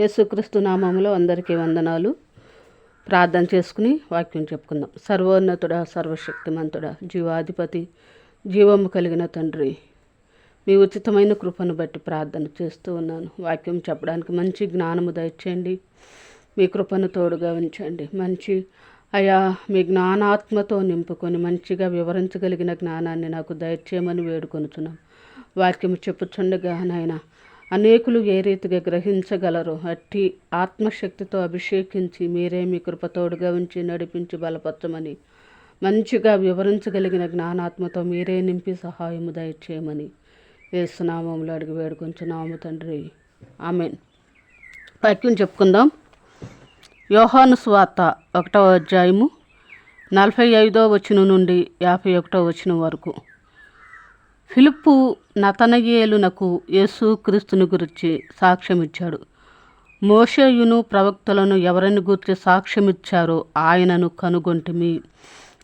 యేసుక్రీస్తు నామములో అందరికీ వందనాలు. ప్రార్థన చేసుకుని వాక్యం చెప్పుకుందాం. సర్వోన్నతుడా సర్వశక్తిమంతుడా జీవాధిపతి జీవము కలిగిన తండ్రి మీ ఉచితమైన కృపను బట్టి ప్రార్థన చేస్తూ ఉన్నాను. వాక్యం చెప్పడానికి మంచి జ్ఞానము దయచేయండి. మీ కృపను తోడుగా ఉంచండి. మంచి అయా మీ జ్ఞానాత్మతో నింపుకొని మంచిగా వివరించగలిగిన జ్ఞానాన్ని నాకు దయచేయమని వేడుకొనుచున్నాం. వాక్యం చెప్పుచుండగా నాయన అనేకులు ఏ రీతిగా గ్రహించగలరో అట్టి ఆత్మశక్తితో అభిషేకించి మీరే మీ కృపతోడుగా ఉంచి నడిపించి బలపరచమని మంచిగా వివరించగలిగిన జ్ఞానాత్మతో మీరే నింపి సహాయము దయచేయమని ఏసునామంలో అడిగి వేడుకొంచున్నాము తండ్రి. ఆమెన్. వాక్యం చెప్పుకుందాం. యోహాను స్వార్త ఒకటవ అధ్యాయము నలభై ఐదో వచనం నుండి యాభై ఒకటో వచనం వరకు. ఫిలిప్పు నతనయేలునకు యేసుక్రీస్తుని గురించి సాక్ష్యమిచ్చాడు. మోషేయును ప్రవక్తలను ఎవరిని గురించి సాక్ష్యమిచ్చారో ఆయనను కనుగొంటిమి.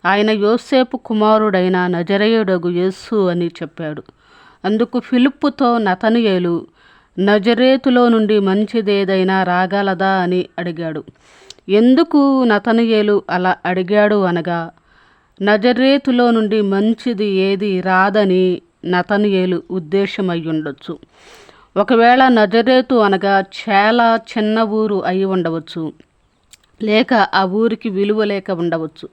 ఆయన యోసేపు కుమారుడైన నజరేయుడగు యేసు అని చెప్పాడు. అందుకు ఫిలిప్పుతో నతనియేలు నజరేతులో నుండి మంచిదేదైనా రాగలదా అని అడిగాడు. ఎందుకు నతనియేలు అలా అడిగాడు అనగా నజరేతులో నుండి మంచిది ఏది రాదని నతనియేలు ఉద్దేశమయ్యుండొచ్చు. ఒకవేళ నజరేతు అనగా చాలా చిన్న ఊరు అయి ఉండవచ్చు. లేక ఆ ఊరికి విలువ లేక ఉండవచ్చు.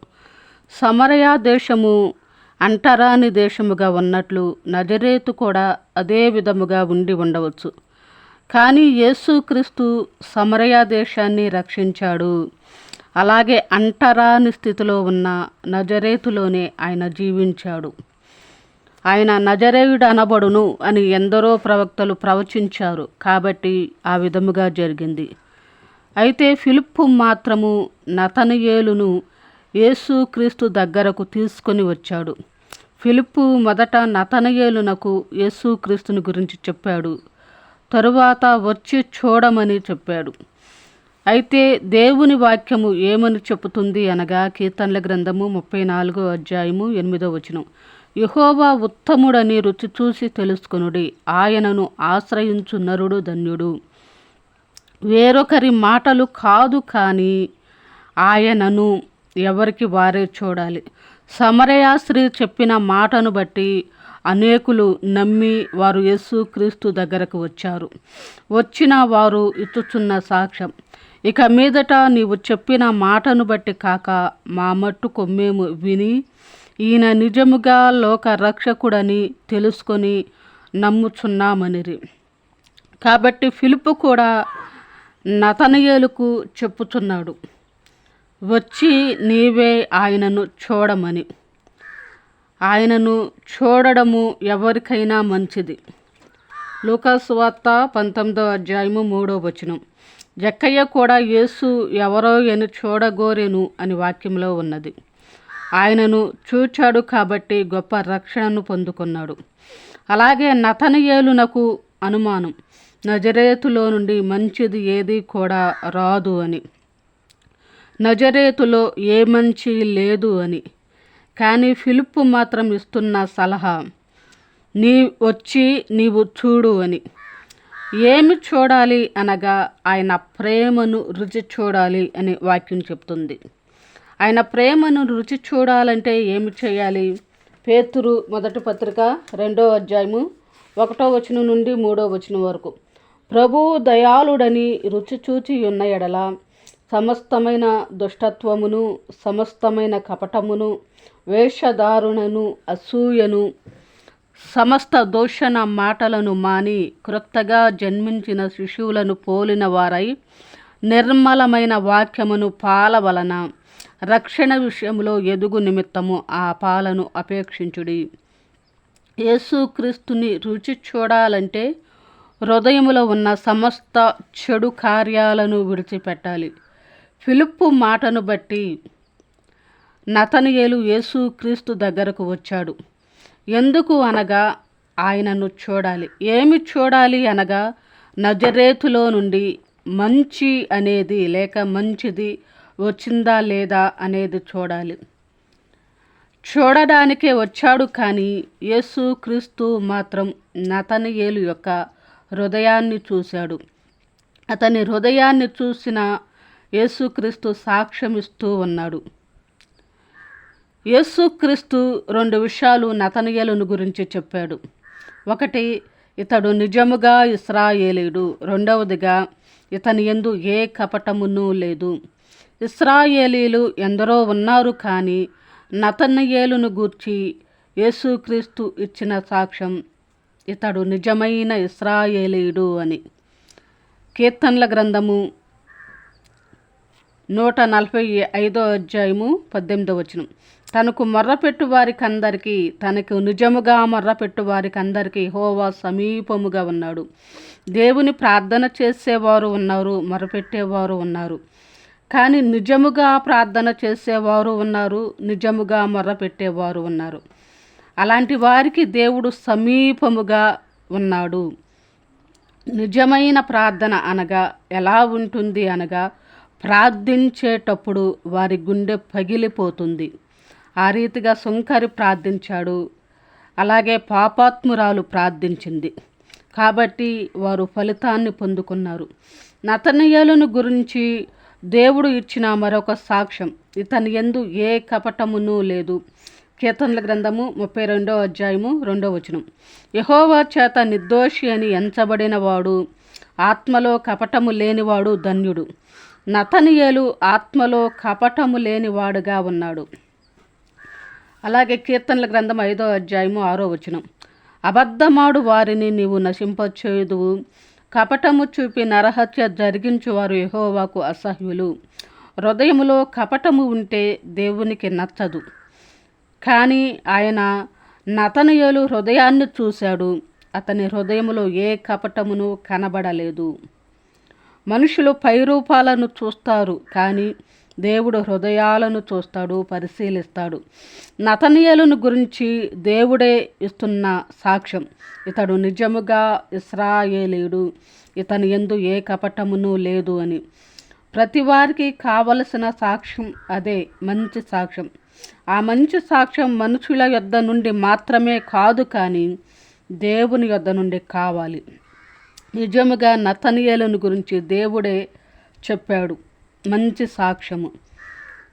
సమరయా దేశము అంటరాని దేశముగా ఉన్నట్లు నజరేతు కూడా అదే విధముగా ఉండి ఉండవచ్చు. కానీ యేసుక్రీస్తు సమరయా దేశాన్ని రక్షించాడు. అలాగే అంటరాని స్థితిలో ఉన్న నజరేతులోనే ఆయన జీవించాడు. ఆయన నజరేయుడు అనబడును అని ఎందరో ప్రవక్తలు ప్రవచించారు. కాబట్టి ఆ విధముగా జరిగింది. అయితే ఫిలిప్పు మాత్రము నతనియేలును యేసుక్రీస్తు దగ్గరకు తీసుకొని వచ్చాడు. ఫిలిప్పు మొదట నతనయేలునకు యేసుక్రీస్తుని గురించి చెప్పాడు. తరువాత వచ్చి చూడమని చెప్పాడు. అయితే దేవుని వాక్యము ఏమని చెబుతుంది అనగా కీర్తనల గ్రంథము ముప్పై నాలుగో అధ్యాయము ఎనిమిదో వచనం. యహోవా ఉత్తముడని రుచి చూసి తెలుసుకొనుడి. ఆయనను ఆశ్రయించు నరుడు ధన్యుడు. వేరొకరి మాటలు కాదు కానీ ఆయనను ఎవరికి వారే చూడాలి. సమరయాశ్రీ చెప్పిన మాటను బట్టి అనేకులు నమ్మి వారు యేసు క్రీస్తు దగ్గరకు వచ్చారు. వచ్చిన వారు ఇచ్చుచున్న సాక్ష్యం. ఇక మీదట నీవు చెప్పిన మాటను బట్టి కాక మా మట్టుకు మేము విని ఈయన నిజముగా లోక రక్షకుడని తెలుసుకొని నమ్ముచున్నామనిరి. కాబట్టి ఫిలిపు కూడా నతనయేలుకు చెప్పుచున్నాడు. వచ్చి నీవే ఆయనను చూడమని. ఆయనను చూడడము ఎవరికైనా మంచిది. లూకాసు వార్త పంతొమ్మిదో అధ్యాయము మూడో వచనం. జక్కయ్య కూడా యేసు ఎవరో అని చూడగోరెను అని వాక్యంలో ఉన్నది. ఆయనను చూచాడు కాబట్టి గొప్ప రక్షణను పొందుకున్నాడు. అలాగే నతనయేలునకు అనుమానం నజరేతులో నుండి మంచిది ఏది కూడా రాదు అని. నజరేతులో ఏ మంచి లేదు అని. కానీ ఫిలిప్పు మాత్రం ఇస్తున్న సలహా నీ వచ్చి నీవు చూడు అని. ఏమి చూడాలి అనగా ఆయన ప్రేమను రుచి చూడాలి అని వాక్యం చెప్తుంది. ఆయన ప్రేమను రుచి చూడాలంటే ఏమి చేయాలి? పేతురు మొదటి పత్రిక రెండో అధ్యాయము ఒకటో వచనం నుండి మూడో వచనం వరకు. ప్రభు దయాళుడని రుచి చూచి ఉన్న ఎడల సమస్తమైన దుష్టత్వమును సమస్తమైన కపటమును వేషధారుణను అసూయను సమస్త దోషణ మాటలను మాని క్రొత్తగా జన్మించిన శిశువులను పోలిన వారై నిర్మలమైన వాక్యమును పాల వలన రక్షణ విషయంలో ఎదుగు నిమిత్తము ఆ పాలను అపేక్షించుడి. యేసుక్రీస్తుని రుచి చూడాలంటే హృదయములో ఉన్న సమస్త చెడు కార్యాలను విడిచిపెట్టాలి. ఫిలిప్పు మాటను బట్టి నతనియేలు యేసుక్రీస్తు దగ్గరకు వచ్చాడు. ఎందుకు అనగా ఆయనను చూడాలి. ఏమి చూడాలి అనగా నజరేతులో నుండి మంచి అనేది లేక మంచిది వచ్చిందా లేదా అనేది చూడాలి. చూడడానికే వచ్చాడు కానీ యేసు క్రీస్తు మాత్రం నతనియేలు యొక్క హృదయాన్ని చూశాడు. అతని హృదయాన్ని చూసిన యేసుక్రీస్తు సాక్ష్యమిస్తూ ఉన్నాడు. యేసుక్రీస్తు రెండు విషయాలు నతనియలను గురించి చెప్పాడు. ఒకటి ఇతడు నిజముగా ఇస్రాయేలీడు. రెండవదిగా ఇతని ఎందు ఏ కపటమును లేదు. ఇస్రాయేలీలు ఎందరో ఉన్నారు కానీ నతనయేలును గూర్చి యేసుక్రీస్తు ఇచ్చిన సాక్ష్యం ఇతడు నిజమైన ఇస్రాయేలీయుడు అని. కీర్తనల గ్రంథము నూట నలభై ఐదో అధ్యాయము పద్దెనిమిదో వచనం. తనకు మొర్రపెట్టు వారికి అందరికీ తనకు నిజముగా మొర్రపెట్టు వారికి అందరికీ హోవా సమీపముగా ఉన్నాడు. దేవుని ప్రార్థన చేసేవారు ఉన్నారు మొరపెట్టేవారు ఉన్నారు. కానీ నిజముగా ప్రార్థన చేసేవారు ఉన్నారు నిజముగా మొర్రపెట్టేవారు ఉన్నారు. అలాంటి వారికి దేవుడు సమీపముగా ఉన్నాడు. నిజమైన ప్రార్థన అనగా ఎలా ఉంటుంది అనగా ప్రార్థించేటప్పుడు వారి గుండె పగిలిపోతుంది. ఆ రీతిగా సుంకరి ప్రార్థించాడు. అలాగే పాపాత్మురాలు ప్రార్థించింది. కాబట్టి వారు ఫలితాన్ని పొందుకున్నారు. నతనీయులను గురించి దేవుడు ఇచ్చిన మరొక సాక్ష్యం. ఇతని ఎందు ఏ కపటమును లేదు. కీర్తనల గ్రంథము ముప్పై రెండో అధ్యాయము రెండో వచనం. యహోవా చేత నిర్దోషి అని ఎంచబడిన వాడు ఆత్మలో కపటము లేనివాడు ధన్యుడు. నతనియేలు ఆత్మలో కపటము లేనివాడుగా ఉన్నాడు. అలాగే కీర్తనల గ్రంథం ఐదో అధ్యాయము ఆరో వచనం. అబద్ధమాడు వారిని నీవు నశింపచేయుదువు. కపటము చూపి నరహత్య జరిగించువారు యహోవాకు అసహ్యులు. హృదయములో కపటము ఉంటే దేవునికి నచ్చదు. కానీ ఆయన నతనయులు హృదయాన్ని చూశాడు. అతని హృదయములో ఏ కపటమును కనబడలేదు. మనుషులు పైరూపాలను చూస్తారు. కానీ దేవుడు హృదయాలను చూస్తాడు పరిశీలిస్తాడు. నతనీయులను గురించి దేవుడే ఇస్తున్న సాక్ష్యం. ఇతడు నిజముగా ఇస్రాయేలీడు ఇతని ఎందు ఏ కపటమును లేదు అని. ప్రతి వారికి కావలసిన సాక్ష్యం అదే మంచి సాక్ష్యం. ఆ మంచి సాక్ష్యం మనుషుల యొద్ద నుండి మాత్రమే కాదు కానీ దేవుని యొద్ద నుండి కావాలి. నిజముగా నతనీయులను గురించి దేవుడే చెప్పాడు. మంచి సాక్ష్యము.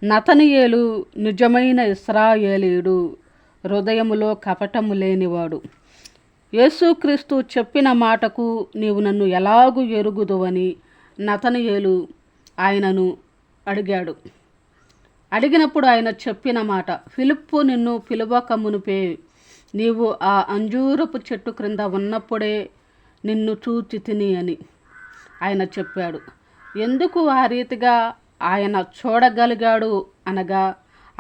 నతనియేలు నిజమైన ఇస్రాయేలీయుడు హృదయములో కపటము లేనివాడు. యేసుక్రీస్తు చెప్పిన మాటకు నీవు నన్ను ఎలాగు ఎరుగుదువని నతనియేలు ఆయనను అడిగాడు. అడిగినప్పుడు ఆయన చెప్పిన మాట ఫిలిప్పు నిన్ను పిలువక మునిపే నీవు ఆ అంజూరపు చెట్టు క్రింద ఉన్నప్పుడే నిన్ను చూచి తిని అని ఆయన చెప్పాడు. ఎందుకు ఆ రీతిగా ఆయన చూడగలిగాడు అనగా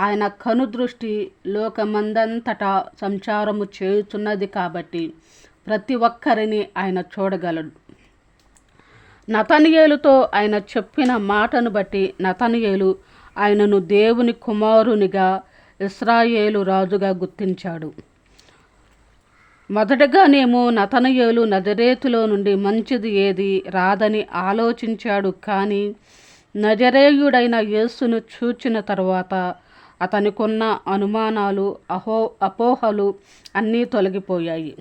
ఆయన కనుదృష్టి లోకమందంతటా సంచారము చేయుచున్నది కాబట్టి ప్రతి ఒక్కరిని ఆయన చూడగలడు. నతనియేలుతో ఆయన చెప్పిన మాటను బట్టి నతనియేలు ఆయనను దేవుని కుమారునిగా ఇస్రాయేలు రాజుగా గుర్తించాడు. మొదటగానేమో నతనయోలు నజరేతులో నుండి మంచిది ఏది రాదని ఆలోచించాడు కానీ నజరేయుడైన యేసును చూచిన తర్వాత అతనికున్న అనుమానాలు అహో అపోహలు అన్నీ తొలగిపోయాయి.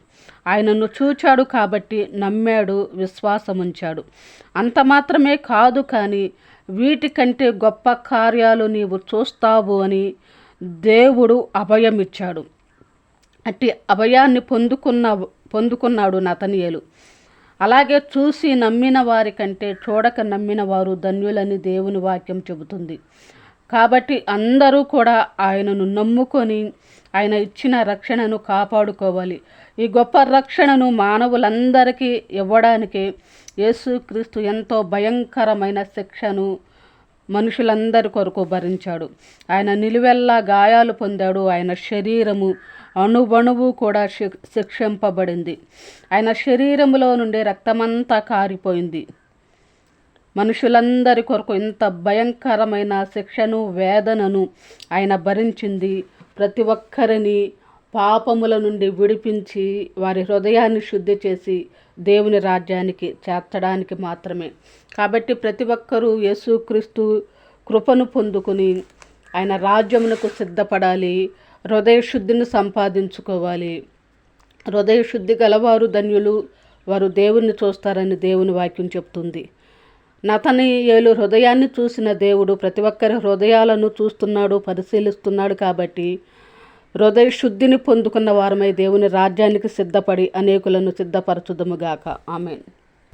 ఆయనను చూచాడు కాబట్టి నమ్మాడు విశ్వాసముంచాడు. అంత మాత్రమే కాదు కానీ వీటికంటే గొప్ప కార్యాలు నీవు చూస్తావు అని దేవుడు అభయమిచ్చాడు. అట్టి అభయాన్ని పొందుకున్న పొందుకున్నాడు నతనియలు. అలాగే చూసి నమ్మిన వారి కంటే చూడక నమ్మిన వారు ధన్యులని దేవుని వాక్యం చెబుతుంది. కాబట్టి అందరూ కూడా ఆయనను నమ్ముకొని ఆయన ఇచ్చిన రక్షణను కాపాడుకోవాలి. ఈ గొప్ప రక్షణను మానవులందరికీ ఇవ్వడానికి యేసుక్రీస్తు ఎంతో భయంకరమైన శిక్షను మనుషులందరి కొరకు భరించాడు. ఆయన నిలువెల్లా గాయాలు పొందాడు. ఆయన శరీరము అణువణువు కూడా శిక్షింపబడింది. ఆయన శరీరములో నుండి రక్తమంతా కారిపోయింది. మనుషులందరి కొరకు ఇంత భయంకరమైన శిక్షను వేదనను ఆయన భరించింది. ప్రతి ఒక్కరిని పాపముల నుండి విడిపించి వారి హృదయాన్ని శుద్ధి చేసి దేవుని రాజ్యానికి చేర్చడానికి మాత్రమే. కాబట్టి ప్రతి ఒక్కరూ యేసుక్రీస్తు కృపను పొందుకుని ఆయన రాజ్యమునకు సిద్ధపడాలి. హృదయశుద్ధిని సంపాదించుకోవాలి. హృదయశుద్ధి గలవారు ధన్యులు వారు దేవుణ్ణి చూస్తారని దేవుని వాక్యం చెప్తుంది. నతనీయులు హృదయాన్ని చూసిన దేవుడు ప్రతి ఒక్కరి హృదయాలను చూస్తున్నాడు పరిశీలిస్తున్నాడు కాబట్టి హృదయ శుద్ధిని పొందుకున్న వారమై దేవుని రాజ్యానికి సిద్ధపడి అనేకులను సిద్ధపరచుదముగాక ఆమె